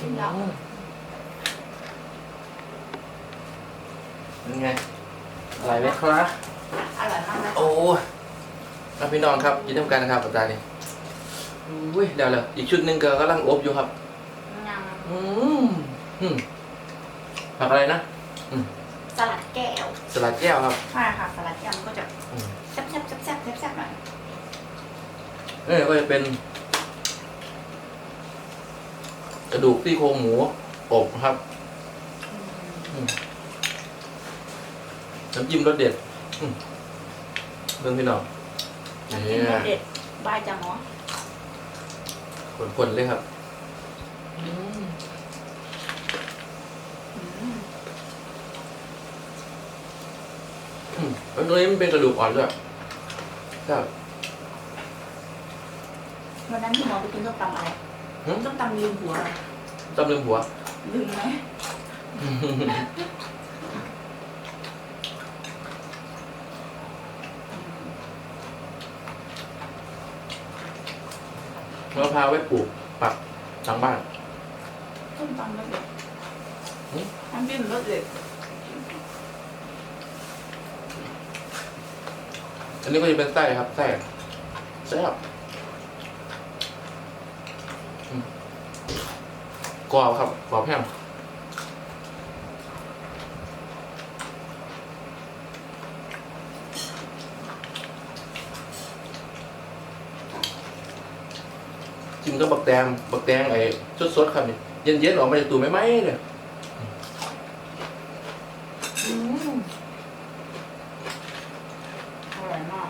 กินแล้วเป็นไงอร่อยไหมครับ อร่อยมากเลยโอ้ยครับพี่น้องครับกินน้ำกันนะครับอาจารย์นี่อุ้ยเดี๋ยวเลยอีกชุดหนึ่งก็กำลังอบอยู่ครับยอืมอืมผักอะไรนะำสลัดแก้ว สลัดแก้วครับใช่ค่ะสลัดแก้วมันก็จะอืมแซ่บแซ่บแซ่บแซ่บแซ่บแซ่บหน่อยนี่ก็จะเป็น ก ระดูกซี่โครงหมูอบครับอืมน้ำจิ้มรสเด็ดอืมเรื่องพี่น้องน้ำนี่จิ้มรสเด็ดบายจังหมอคนๆเลยครับอืมอืมอืมแล้วตัวนี้มันเป็นกระดูกอ่อนด้วยครับวันนั้นที่หมอไปกินส้มตำอะไรหืมส้มตำลืมหัว เหรอจำลืมหัวลืมไหมมะพร้าวไว้ปลูกปักทางบ้านส้มตำรสเด็ดหืมน้ำจิ้มรสเด็ดอันนี้ก็จะเป็นไส้ครับไส้แซ่บอืม กรอบครับกรอบแห้งจิ้มก็บักแตงบักแตงไอ้สดๆครับนี่เย็นๆออกมาจากตู้ไม่ไหมเลย อืมอร่อยมาก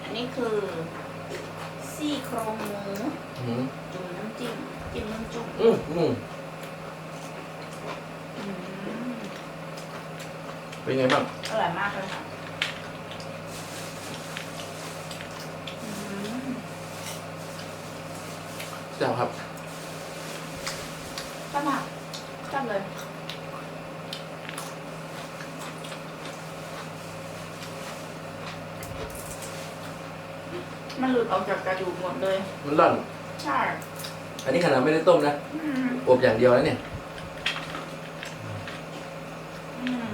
อั นนี้คือซี่โครงหมูอืมจุ่มน้ำจิ้มจิ้มน้ำจุ่มอืมอืมอืมเป็นไงบ้างอร่อยมากเลยค่ะอืมแซ่บครับชอบมากชอบเลย มันหลุ ดออกจากกระดูกหมดเลย มันร่อน ใช่อันนี้ขนาดไม่ได้ต้มนะอืมอบอย่างเดียวแล้วเนี่ยอืม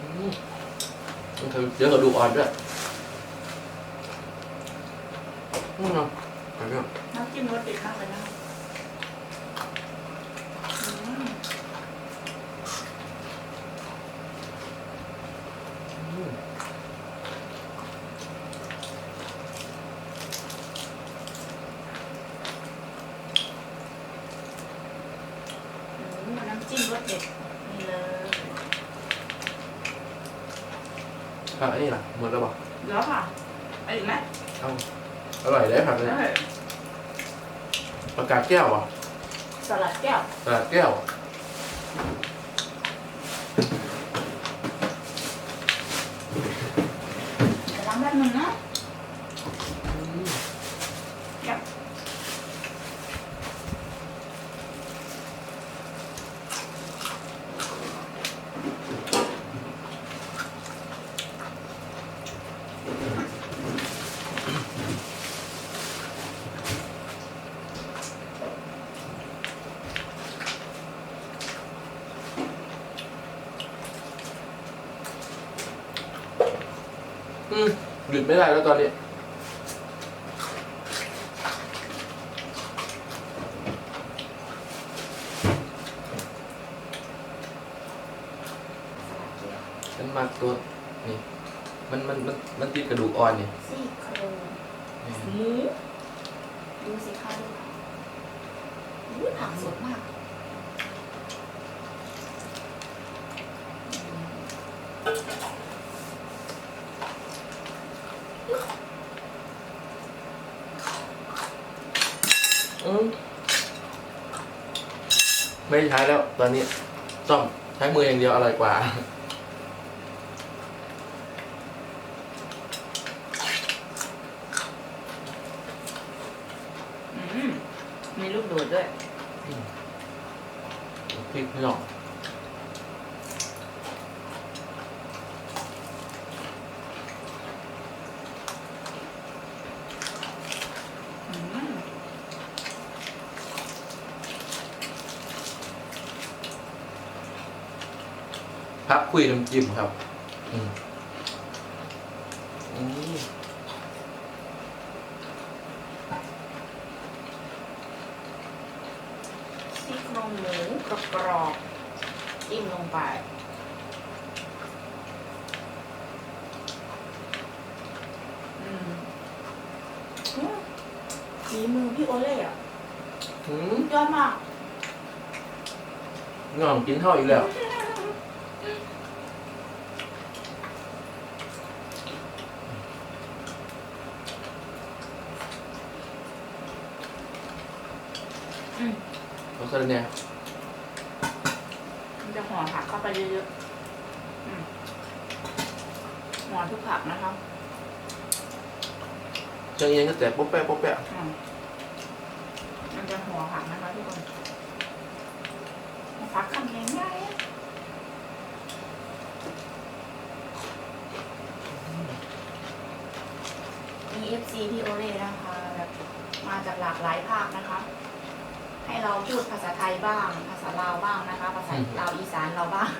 อืมมันคือเยอะกว่าดูกอ่อนด้วยอืมเอาไปเรื่อง น้ำจิ้มรสเด็ดมากเลยนะคะอืม อืม อืมน้ำ จิ้มรสเด็ดนี่เลยผักอันนี้ล่ะหมดแล้วบอกเดี๋ยวค่ะเอะไรอีกไหมเอาอร่อยเลยผักเลยได้ประกาศแก้วอะสลัดแก้วประกาศแก้วจะล้างแป๊บนึงนะ อืม แก้ว อืมหยุดไม่ได้แล้วตอนนี้สลัดแก้วฉันมากตัวนี่มันมันมันมันติดกระดูกอ่อนนี่ซี่โครงนี่หมูดูสิคะดูค่ะอุ๊ยผักสดมาก ไม่ใช้แล้ว ตอนนี้ซ่อมใช้มืออย่างเดียวอร่อยกว่า อืมมีลูกโดดด้วย พริกไม่หรอก พักคุยน้ำจิ้มครับอืมอืมซี่โครงหมูกรอบกรอบๆจิ้มลงไป อืมอืมฝีมือพี่โอเล่อะอืมยอดมากงอมกินเท่าอีกแล้ว อืมเขาแสดงเนี่ยมันจะห่อผักเข้าไปเยอะๆอืมห่อทุกผักนะคะจังเย็นก็แต่ป๊อปแป๊ะป๊อปแป๊ะอืมมันจะห่อผักนะคะทุกคนผักคำง่ายๆอะมี FC พี่โอเล่นะคะแบบมาจากหลากหลายภาคนะคะ ให้เราพูดภาษาไทยบ้าง ภาษาลาวบ้างนะคะ ภาษาลาวอีสานเราบ้าง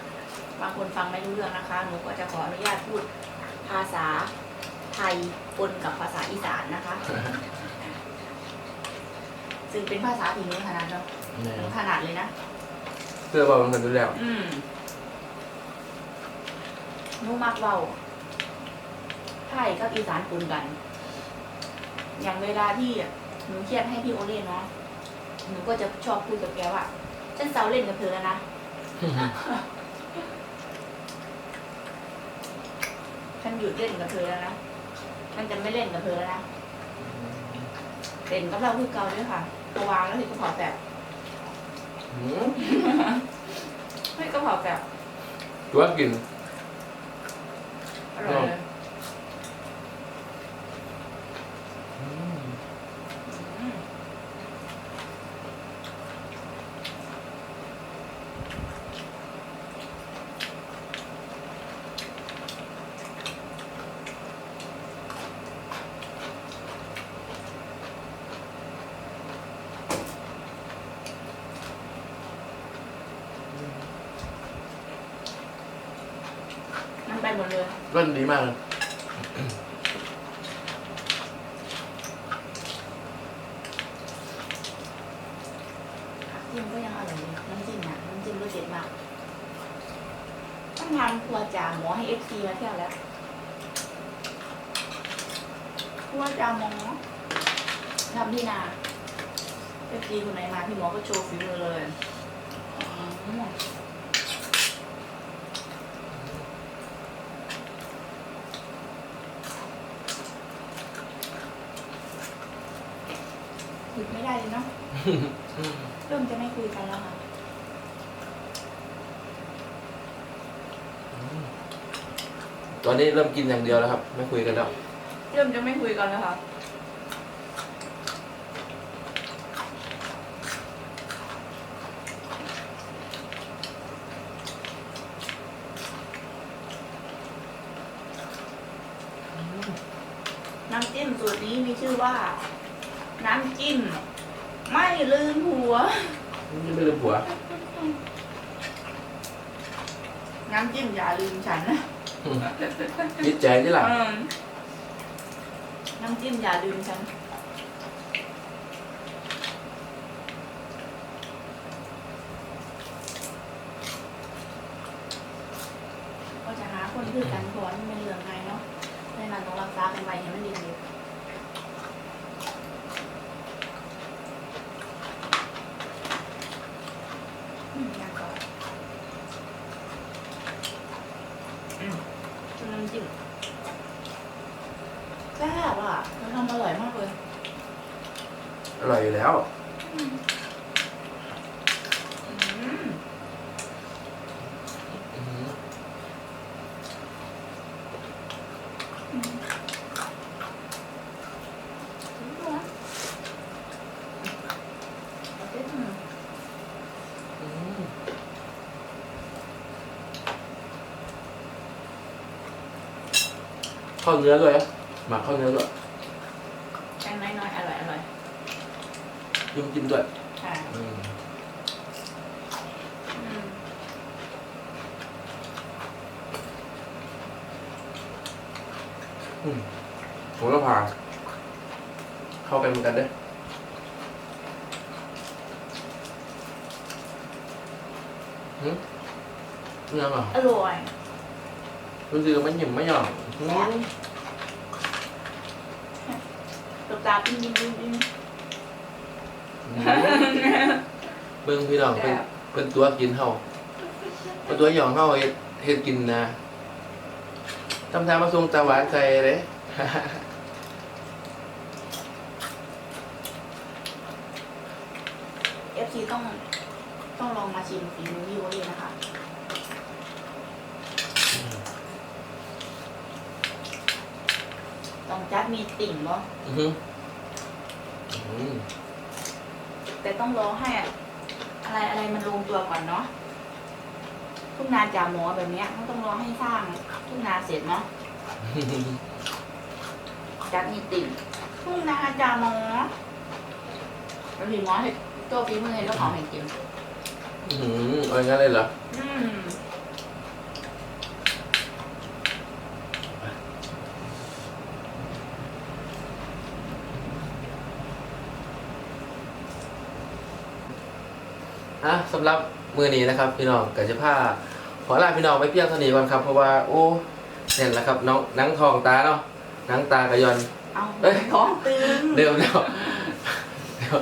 บางคนฟังไม่รู้เรื่องนะคะหนูก็จะขออนุญาตพูดภาษาไทยปนกับภาษาอีสานนะคะ ซึ่งเป็นภาษาที่หนูถนัดเนาะเนี่ยหนูถนัดเลยนะเพื่อบอกมันกันดูแล้ว อืมหนูมักเว้าไทยกับอีสานปนกัน อย่างเวลาที่หนูเครียดให้พี่โอเล่เนาะ หนูก็จะชอบพูดกับแกว่าฉันเซาเล่นกับเธอแล้วนะฉันหยุดเล่นกับเธอแล้วนะฉันจะไม่เล่นกับเธอแล้วนะเล่นกับเราคือเก่าด้วยค่ะพอวางแล้วถึงกระเพาะแบบอืมไม่กระเพาะแบบตัวกินอร่อยเลย หมดเลยรสดีมากเลยจิ้มก็ยังอร่อยเลยน้ำจิ้มนะน้ำจิ้มรสเด็ดมากต้องทำครัวจ่าหมอให้เอฟซีมาเที่ยวแล้วครัวจ่าหมอทำที่นาเอฟซีคนไหนมาพี่หมอก็โชว์ฝีมือเลยอืมหยุด ไม่ได้เลยเนาะเริ่มจะไม่คุยกันแล้วค่ะตอนนี้เริ่มกินอย่างเดียวแล้วครับ ไม่คุยกันแล้ว เริ่มจะไม่คุยกันแล้วค่ะน้ำจิ้มสูตรนี้มีชื่อว่า น้ำจิ้ม ไม่ลืมหัวยังไม่ลืมผัว น้ำจิ้มอย่าลืมฉันนะจิตใจที่หลังอืมน้ำจิ้มอย่าลืมฉัน ก็จะหาคนคือกันก่อนเป็นเรื่องไงเนาะในนั้นต้องรักษากันไว้ให้มันดีๆอืมอย่างก่อนอืมน้ำจิ้มแซ่บอะมันทำ อร่อยมากเลยอร่อยอยู่แล้ว อืมอืมอืมอืมถึงตัวเอาเด็ดหน่อยอืมข้าวเนื้อด้วยนะหมักข้าวเนื้อด้วย น้งจิ้มด้วยค่ะอืมอืมโหระพาเข้าไปเหมือนกันเด้อหึเนื้อเหรออร่อย รู้สึกไม่หยิ่มไม่หย่อนตบตางปิ้งปิ้งปิ้ง เบิ่งพี่น้องเป็นเป็นตัวกินเฮาเป็นตัวหย่องเฮาเฮ็ดเฮ็ดกินนะทำทางมาส่งตาหวานใส่เลยเอฟซีต้องต้องลองมาชิมฝีมือพี่โอเล่นะคะต้องจัดมีติ่งบ่ อือหืออืม แต่ต้องรอให้ อะไรอะไรมันลงตัวก่อนเนาะทุ่งนาจ่าหมอแบบเนี้ยมันต้องรอให้สร้างทุ่งนาเสร็จเนาะจัดมีติ่งทุ่งนาจ่าหมอแล้วพี่หมอให้ตัวฝีมือให้เจ้าของให้กินอื้อหือเอาอย่างนั้นเลยเหรออืม อะสำหรับมือนี้นะครับ พี่น้องกัจะพาขอลาพี่น้องไปเพียงเท่านี้ก่อนครับ เพราะว่าโอ้เนี่ยแหละครับน้องหนังทองตาเนาะหนังตากระยอน เอาเอ้ย ท้องตึงเดิมแล้ว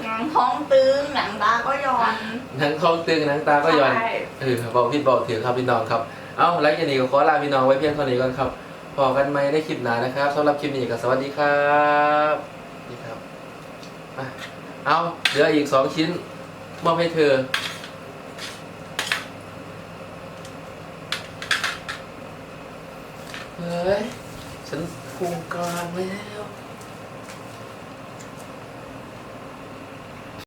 หนังท้องตึงหนังตาก็ย้อนหนังทองตึงหนังตาก็ยอนใช่เออบอกพี่บอกถือครับพี่น้องครับเอาหลังจากนี้ก็ขอลาพี่น้องไว้เพียงเท่านี้ก่อนครับพอกันไหมในคลิปหน้านะครับสำหรับคลิปนี้ก็สวัสดีครับสวัสดีครับอะเอาเหลืออีกสองชิ้น มอบให้เธอ เฮ้ย ฉันโครงการไว้แล้ว